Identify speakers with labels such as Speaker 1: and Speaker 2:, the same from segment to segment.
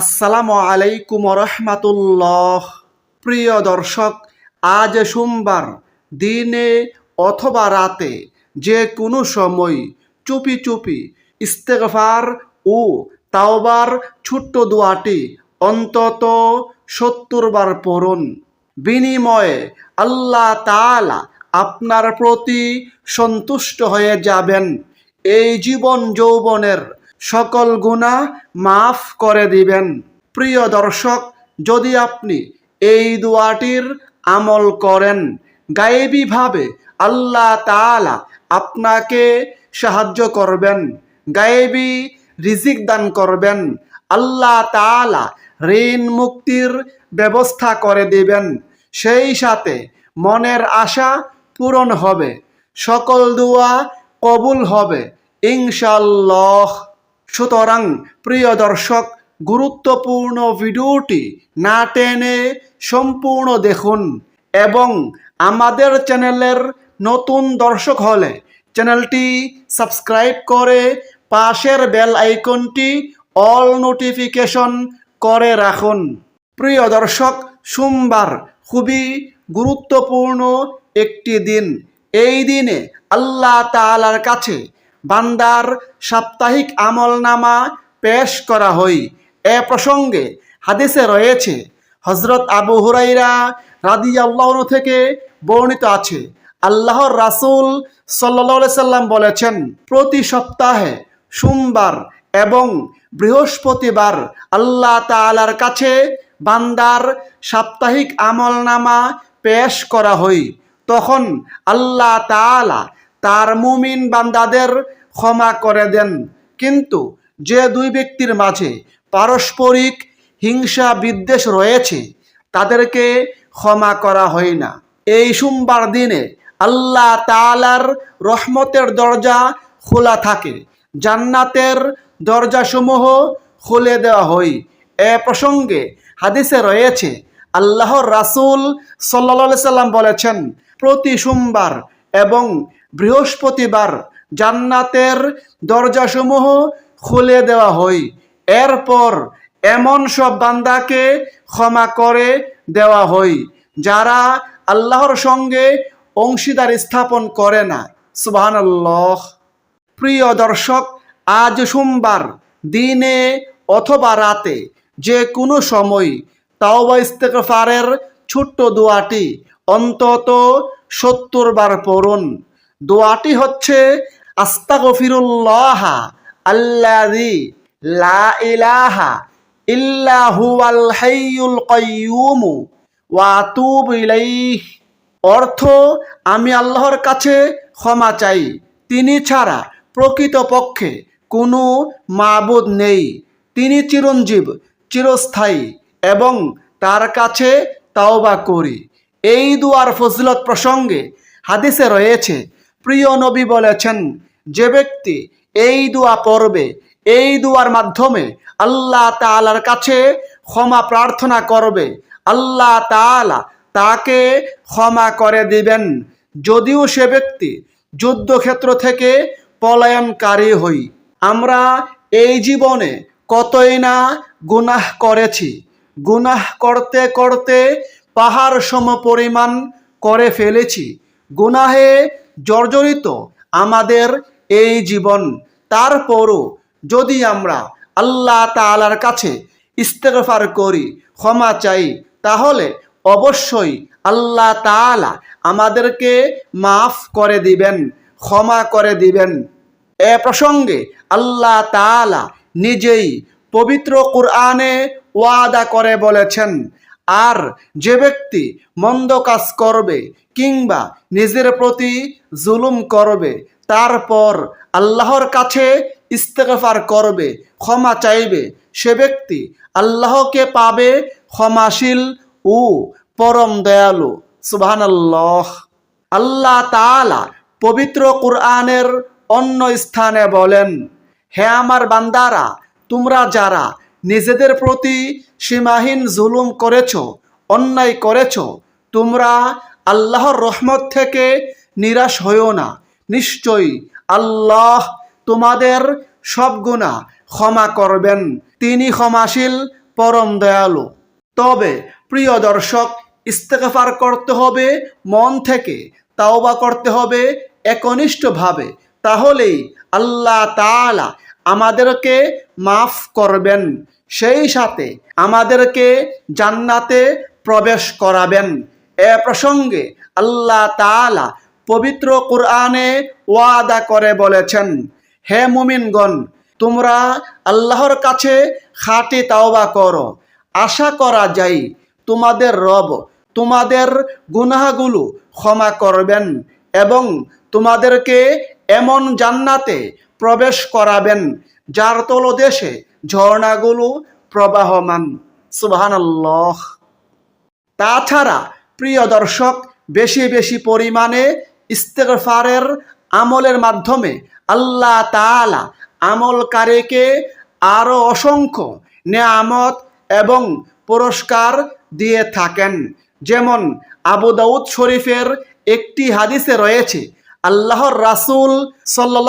Speaker 1: আসসালামু আলাইকুম রহমাতুল্লাহ। প্রিয় দর্শক, আজ সোমবার, দিনে অথবা রাতে যে কোনো সময় চুপি চুপি ইস্তেগফার ও তাওবার ছোট্ট দোয়াটি অন্তত সত্তর বার পড়ুন। বিনিময়ে আল্লাহ তাআলা আপনার প্রতি সন্তুষ্ট হয়ে যাবেন। এই জীবন যৌবনের সকল গুণা মাফ করে দিবেন। প্রিয় দর্শক, যদি আপনি এই দোয়াটির আমল করেন, গায়েবীভাবে আল্লাহ তাআলা আপনাকে সাহায্য করবেন, গায়েবী রিজিক দান করবেন, আল্লাহ তাআলা ঋণ মুক্তির ব্যবস্থা করে দিবেন। সেই সাথে মনের আশা পূরণ হবে, সকল দোয়া কবুল হবে ইনশাল্লাহ সুতরাং প্রিয় দর্শক, গুরুত্বপূর্ণ ভিডিওটি না টেনে সম্পূর্ণ দেখুন এবং আমাদের চ্যানেলের নতুন দর্শক হলে চ্যানেলটি সাবস্ক্রাইব করে পাশের বেল আইকনটি অল নোটিফিকেশন করে রাখুন। প্রিয় দর্শক, সোমবার খুবই গুরুত্বপূর্ণ একটি দিন। এই দিনে আল্লাহ তালার কাছে বান্দার সাপ্তাহিক আমলনামা পেশ করা হই। এ প্রসঙ্গে হাদিসে রয়েছে হজরত আবু হুরাইরা রাদি আল্লাহ থেকে বর্ণিত আছে। আল্লাহর রাসূল সাল্লাহ সাল্লাম বলেছেন, প্রতি সপ্তাহে সোমবার এবং বৃহস্পতিবার আল্লাহ তাআলার কাছে বান্দার সাপ্তাহিক আমলনামা পেশ করা হই। তখন আল্লাহ তাআলা তার মুমিন বান্দাদের ক্ষমা করে দেন। কিন্তু যে দুই ব্যক্তির মাঝে পারস্পরিক হিংসা বিদ্বেষ রয়েছে, তাদেরকে ক্ষমা করা হয় না। এই সোমবার দিনে আল্লাহ তালার রহমতের দরজা খোলা থাকে। জান্নাতের দরজাসমূহ খুলে দেওয়া হয়। এ প্রসঙ্গে হাদিসে রয়েছে, আল্লাহর রাসূল সাল্লা সাল্লাম বলেছেন, প্রতি সোমবার এবং বৃহস্পতিবার জান্নাতের দরজাসমূহ খুলে দেওয়া হয়। এরপর এমন সব বান্দাকে ক্ষমা করে দেওয়া হয়, যারা আল্লাহর সঙ্গে অংশীদার স্থাপন করে না। সুবহানাল্লাহ। প্রিয় দর্শক, আজ সোমবার দিনে অথবা রাতে যে কোনো সময় তাওবা ইস্তেগফারের ছোট্ট দোয়াটি অন্তত সত্তর বার পড়ুন। দোয়াটি হচ্ছে, আস্তাগফিরুল্লাহ আল্লাযী লা ইলাহা ইল্লা হুয়াল হাইয়ুল কাইয়্যুম ওয়া আতুবু ইলাইহি। অর্থ, আমি আল্লাহর কাছে ক্ষমা চাই। তিনি ছাড়া প্রকৃতপক্ষে কোনো মাবুদ নেই। তিনি চিরঞ্জীব, চিরস্থায়ী এবং তার কাছে তাওবা করি। এই দুয়ার ফজিলত প্রসঙ্গে হাদিসে রয়েছে প্রিয় নবী বলেছেন, যে ব্যক্তি এই দোয়া পড়বে, এই দুয়ার মাধ্যমে আল্লাহ তাআলার কাছে ক্ষমা প্রার্থনা করবে, আল্লাহ তাআলা তাকে ক্ষমা করে দিবেন। যদিও সে ব্যক্তি যুদ্ধক্ষেত্র থেকে পলায়নকারী হই, আমরা এই জীবনে কতই না গুনাহ করেছি। গুনাহ করতে করতে পাহাড় সম পরিমাণ করে ফেলেছি। গুনাহে জর্জরিত আমাদের এই জীবন। তারপরও যদি আমরা আল্লাহ তাআলার কাছে ইস্তেগফার করি, ক্ষমা চাই, তাহলে অবশ্যই আল্লাহ তাআলা আমাদেরকে মাফ করে দিবেন, ক্ষমা করে দিবেন। এ প্রসঙ্গে আল্লাহ তাআলা নিজেই পবিত্র কোরআনে ওয়াদা করে বলেছেন, আর যে ব্যক্তি মন্দ কাজ করবে কিংবা নিজের প্রতি জুলুম করবে, তারপর আল্লাহর কাছে ইস্তেগফার করবে, ক্ষমা চাইবে, সে ব্যক্তি আল্লাহকে পাবে ক্ষমাশীল ও পরম দয়ালু। সুবহানাল্লাহ। আল্লাহ তাআলা পবিত্র কোরআনের অন্য স্থানে বলেন, হে আমার বান্দারা, তোমরা যারা নিজেদের প্রতি সীমাহীন জুলুম করেছ, অন্যায় করেছ, তোমরা আল্লাহর রহমত থেকে নিরাশ হইও না। নিশ্চয়ই আল্লাহ তোমাদের সব গুণা ক্ষমা করবেন। তিনি ক্ষমাশীল, পরম দয়ালু। তবে প্রিয় দর্শক, ইস্তেগফার করতে হবে, মন থেকে তাওবা করতে হবে একনিষ্ঠভাবে। তাহলেই আল্লাহ তাআলা আমাদেরকে মাফ করবেন। সেই সাথে আমাদেরকে জান্নাতে প্রবেশ করাবেন। এ প্রসঙ্গে আল্লাহ তাআলা পবিত্র কোরআনে ওয়াদা করে বলেছেন, হে মুমিনগণ, তোমরা আল্লাহর কাছে খাটি তাওবা করো। আশা করা যায় তোমাদের রব তোমাদের গুনাহগুলো ক্ষমা করবেন এবং তোমাদেরকে এমন জান্নাতে প্রবেশ করাবেন, যার তলদেশে ঝর্ণাগুলো প্রবাহমান। সুবহানাল্লাহ। তাছাড়া প্রিয় দর্শক, বেশি বেশি পরিমাণে ইস্তেগফারের আমলের মাধ্যমে আল্লাহ তাআলা আমলকারীকে আরও অসংখ্য নেয়ামত এবং পুরস্কার দিয়ে থাকেন। যেমন আবু দাউদ শরীফের একটি হাদিসে রয়েছে, আল্লাহর রাসূল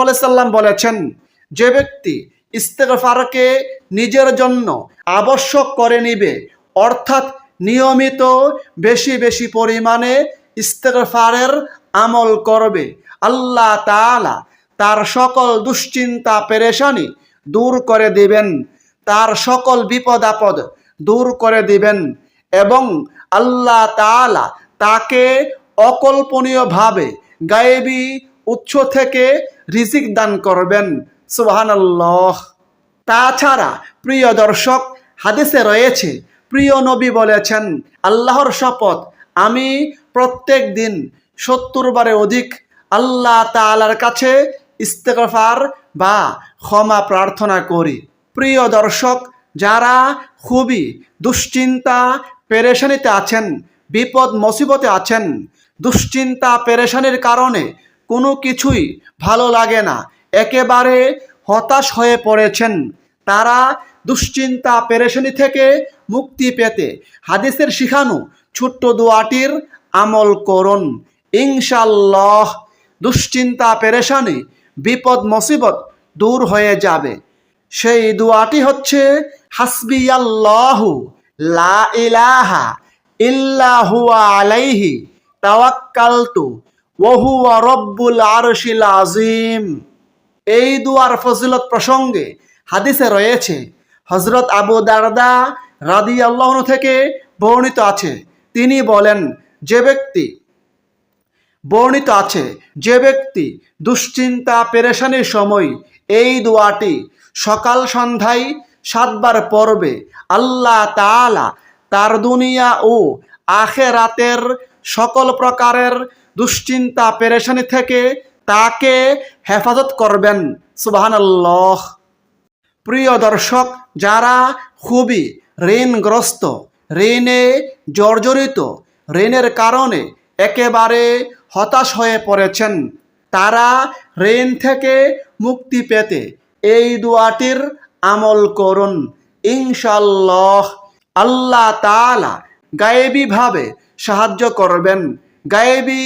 Speaker 1: আলাইহি সাল্লাম বলেছেন, যে ব্যক্তি ইস্তেগফারকে নিজের জন্য আবশ্যক করে নিবে, অর্থাৎ নিয়মিত বেশি বেশি পরিমাণে ইস্তেগফারের আমল করবে। আল্লাহ তাআলা তার সকল দুশ্চিন্তা, পেরেশানি দূর করে দিবেন। তার সকল বিপদ আপদ দূর করে দিবেন এবং আল্লাহ তাআলা তাকে অকল্পনীয়ভাবে গায়েবী উৎস থেকে রিজিক দান করবেন। সুবহানাল্লাহ। তাছাড়া প্রিয় দর্শক, হাদিসে রয়েছে প্রিয় নবী বলেছেন, আল্লাহর শপথ, আমি প্রত্যেক দিন সত্তর বারে অধিক আল্লাহ তালার কাছে ইস্তেগফার বা ক্ষমা প্রার্থনা করি। প্রিয় দর্শক, যারা খুবই দুশ্চিন্তা পেরেশানিতে আছেন, বিপদ মুসিবতে আছেন, দুশ্চিন্তা পেরেশানির কারণে কোনো কিছুই ভালো লাগে না, একেবারে হতাশ হয়ে পড়েছেন, তারা দুশ্চিন্তা পেরেশানি থেকে মুক্তি পেতে। হাদিসের শিখানো, ছোট্ট দোয়াটির আমল করুন। ইনশাল্লাহ দুশ্চিন্তা পেরেশানি, বিপদ মুসিবত দূর হয়ে যাবে। সেই দোয়াটি হচ্ছে হাসবি আল্লাহু লা ইলাহা ইল্লা হুয়া আলাইহি তাওয়াক্কালতু ওয়া হুয়া রব্বুল আরশিল আযীম। এই দুয়ার ফজিলত প্রসঙ্গে হাদিসে রয়েছে হজরত আবু দারদা রাদি আল্লাহন থেকে বর্ণিত আছে। তিনি বলেন, যে ব্যক্তি বর্ণিত আছে, যে ব্যক্তি দুশ্চিন্তা, পেরেশানির সময় এই দোয়াটি সকাল সন্ধ্যায় সাতবার পড়বে, আল্লাহ তাআলা তার দুনিয়া ও আখেরাতের সকল প্রকারের দুশ্চিন্তা, পেরেশানি থেকে তাকে হেফাজত করবেন। সুবহানাল্লাহ। প্রিয় দর্শক যারা খুবই ঋণগ্রস্ত, ঋণে জর্জরিত, ঋণের কারণে একেবারে হতাশ হয়ে পড়েছেন, তারা ঋণ থেকে মুক্তি পেতে এই দোয়াটির আমল করুন। ইনশাল্লাহ আল্লাহ তাআলা গায়েবীভাবে সাহায্য করবেন, গায়েবী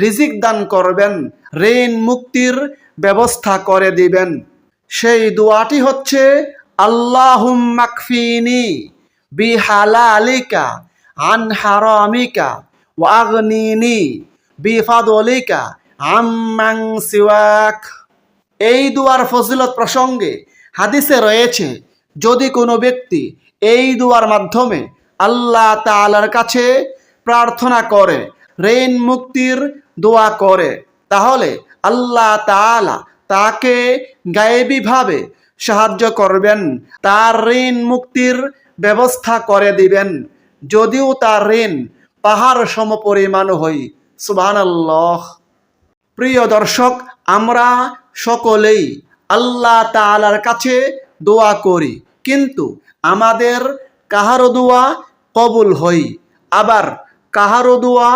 Speaker 1: রিজিক দান করবেন, ঋণ মুক্তির ব্যবস্থা করে দিবেন। সেই দোয়াটি হচ্ছে আল্লাহুম মাকফিনি বিহালালিকা, আন হারামিকা ওয়াগনিনি বিফাদলিকা আম্মাং সিওয়াক। এই দুয়ার ফজিলত প্রসঙ্গে হাদিসে রয়েছে, যদি কোনো ব্যক্তি এই দুয়ার মাধ্যমে আল্লাহ তাআলার কাছে প্রার্থনা করে, ঋণ মুক্তির দোয়া করে, তাহলে আল্লাহ তাআলা তাকে গায়েবীভাবে সাহায্য করবেন, তার ঋণ মুক্তির ব্যবস্থা করে দিবেন। যদিও তার ঋণ পাহাড় সমপরিমাণ হই সুবহানাল্লাহ। প্রিয় দর্শক, আমরা সকলেই আল্লাহ তালার কাছে দোয়া করি, কিন্তু আমাদের কাহারো দোয়া কবুল হই আবার কাহারো দোয়া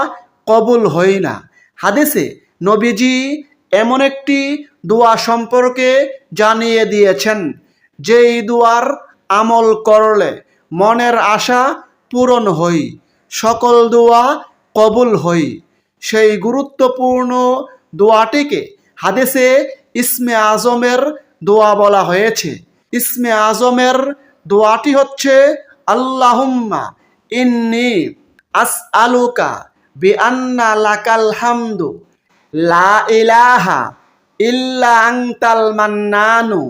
Speaker 1: কবুল হই না। হাদিসে নবীজি এমন একটি দোয়া সম্পর্কে জানিয়ে দিয়েছেন। যেই দোয়ার আমল করলে মনের আশা পূরণ হই, সকল দোয়া কবুল হই। সেই গুরুত্বপূর্ণ দোয়াটিকে হাদিসে ইসমে আজমের দোয়া বলা হয়েছে। ইসমে আজমের দোয়াটি হচ্ছে, আল্লাহুম্মা ইন্নি আস আলুকা বি আন্না লাকাল হামদু, লা ইলাহা ইল্লা আংতাল মান্নানু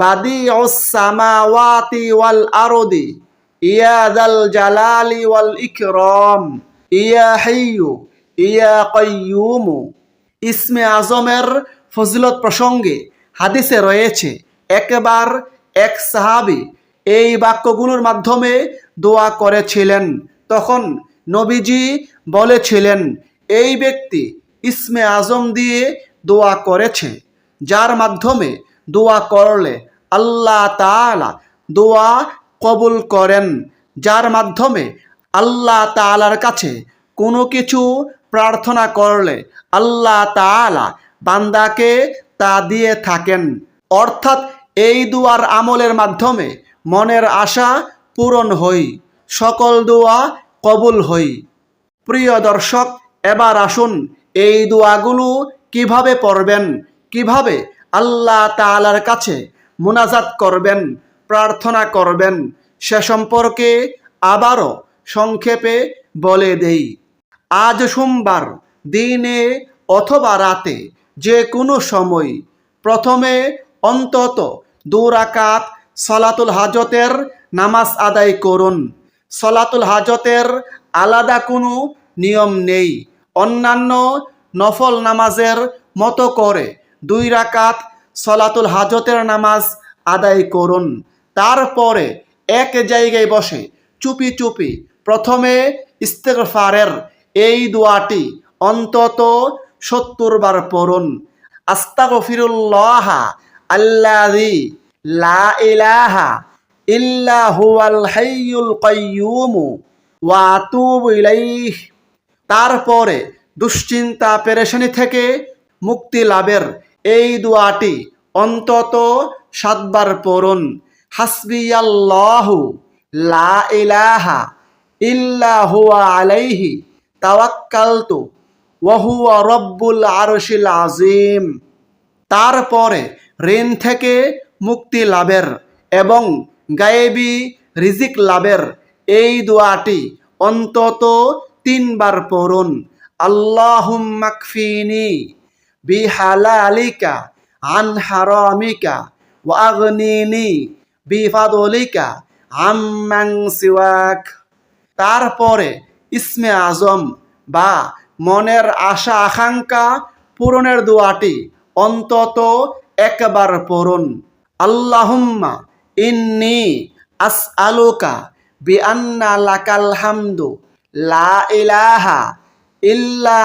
Speaker 1: বাদিউস সামাওয়াতি ওয়াল আরদি, ইয়া দাল জালালি ওয়াল ইকরাম, ইয়া হাইয়ু, ইয়া কাইয়ুমু। ইসমে আজমের ফজিলত প্রসঙ্গে হাদিসে রয়েছে, একবার এক সাহাবি এই বাক্যগুলোর মাধ্যমে দোয়া করেছিলেন। তখন নবীজি বলেছিলেন, এই ব্যক্তি ইসমে আজম দিয়ে দোয়া করেছে, যার মাধ্যমে দোয়া করলে আল্লাহ তাআলা দোয়া কবুল করেন, যার মাধ্যমে আল্লাহ তাআলার কাছে কোনো কিছু প্রার্থনা করলে আল্লাহ তাআলা বান্দাকে তা দিয়ে থাকেন। অর্থাৎ এই দুয়ার আমলের মাধ্যমে মনের আশা পূরণ হই, সকল দোয়া কবুল হই। প্রিয় দর্শক, এবার আসুন এই দোয়াগুলো কীভাবে পড়বেন? কীভাবে আল্লাহ তালার কাছে মোনাজাত করবেন, প্রার্থনা করবেন, সে সম্পর্কে আবারও সংক্ষেপে বলে দেই। আজ সোমবার দিনে অথবা রাতে যে কোনো সময় প্রথমে অন্তত দুরাকাত সলাতুল হাজতের নামাজ আদায় করুন। সলাতুল হাজতের আলাদা কোনো নিয়ম নেই। অন্যান্য নফল নামাজের মতো করে। দুই রাকাত সলাতুল হাজতের নামাজ আদায় করুন। তারপরে এক জায়গায় বসে চুপি চুপি প্রথমে ইস্তেগফারের এই দোয়াটি অন্তত সত্তর বার পড়ুন। আস্তাগফিরুল্লাহ আল্লাযী লা ইলাহা ইল্লা হুয়াল ইলাইহ। তারপরে দুশ্চিন্তা পেরেশানি থেকে মুক্তি লাভের এই দোয়াটি অন্তত সাতবার পড়ুন। হাসবিয়াল্লাহু লা ইলাহা ইল্লা হুয়া আলাইহি তাওয়াক্কালতু ওয়া হুয়া রব্বুল আরশিল আযীম। তারপরে ঋণ থেকে মুক্তি লাভের এবং গায়েবি রিজিক লাভের এই দোয়াটি অন্তত তিনবার পড়ুন। আল্লাহুম্মাকফিনি বিহালালিকা, আন হারামিকা, ওয়া আগনিনি বিফাদলিকা আম্মাং সিওয়াক। তারপরে ইসমে আজম বা মনের আশা আকাঙ্ক্ষা পূরণের দোয়াটি অন্তত একবার পড়ুন। আল্লাহুম্মা ইন্নি আস আলুকা বি আন্না লাকাল হামদু, লা ইলাহা ইল্লা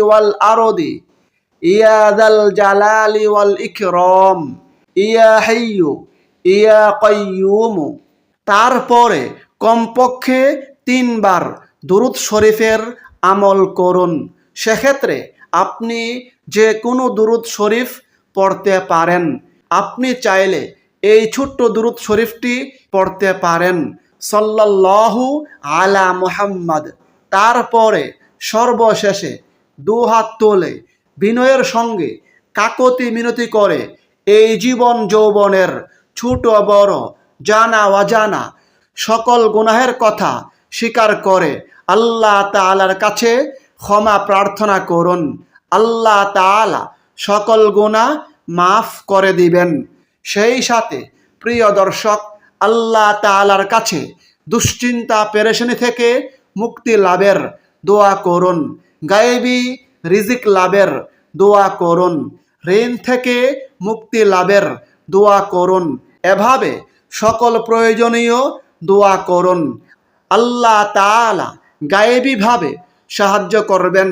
Speaker 1: ওয়াল আরদি। ইয়া দাল জালালি ওয়াল ইকরাম। ইয়া তারপরে কমপক্ষে তিনবার দুরুদ শরীফের আমল করুন। সেক্ষেত্রে আপনি যে কোনো দুরুদ শরীফ পড়তে পারেন। আপনি চাইলে এই ছোট্ট দুরুদ শরীফটি পড়তে পারেন। সাল্লাল্লাহু আলা মুহাম্মদ। তারপরে সর্বশেষে দু হাত তোলে, বিনয়ের সঙ্গে কাকতি মিনতি করে এই জীবন যৌবনের ছোট বড় জানা অজানা সকল গুনাহের কথা স্বীকার করে আল্লাহ তাআলার কাছে ক্ষমা প্রার্থনা করুন। আল্লাহ তাআলা সকল গুনাহ মাফ করে দিবেন। সেই সাথে প্রিয় দর্শক আল্লাহ তাআলার কাছে দুশ্চিন্তা, পেরেশানি থেকে মুক্তি লাভের দোয়া করুন। গায়েবী রিজিক লাভের দোয়া করুন। ঋণ থেকে মুক্তি লাভের দোয়া করুন। এভাবে সকল প্রয়োজনীয় দোয়া করুন। আল্লাহ তাআলা গায়েবীভাবে সাহায্য করবেন,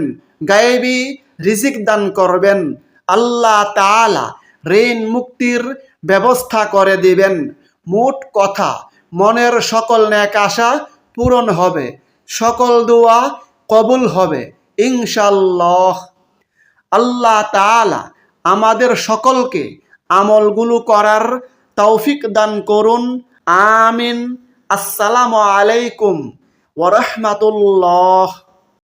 Speaker 1: গায়েবী রিজিক দান করবেন। আল্লাহ তাআলা ঋণ মুক্তির ব্যবস্থা করে দিবেন। মোট কথা, মনের সকল ন্যাক আশা পূরণ হবে, সকল দোয়া কবুল হবে ইনশাল্লাহ আল্লাহ তাআলা আমাদের সকলকে আমলগুলো করার তৌফিক দান করুন, আমিন। আসসালামু আলাইকুম ওরহমাতুল্লাহ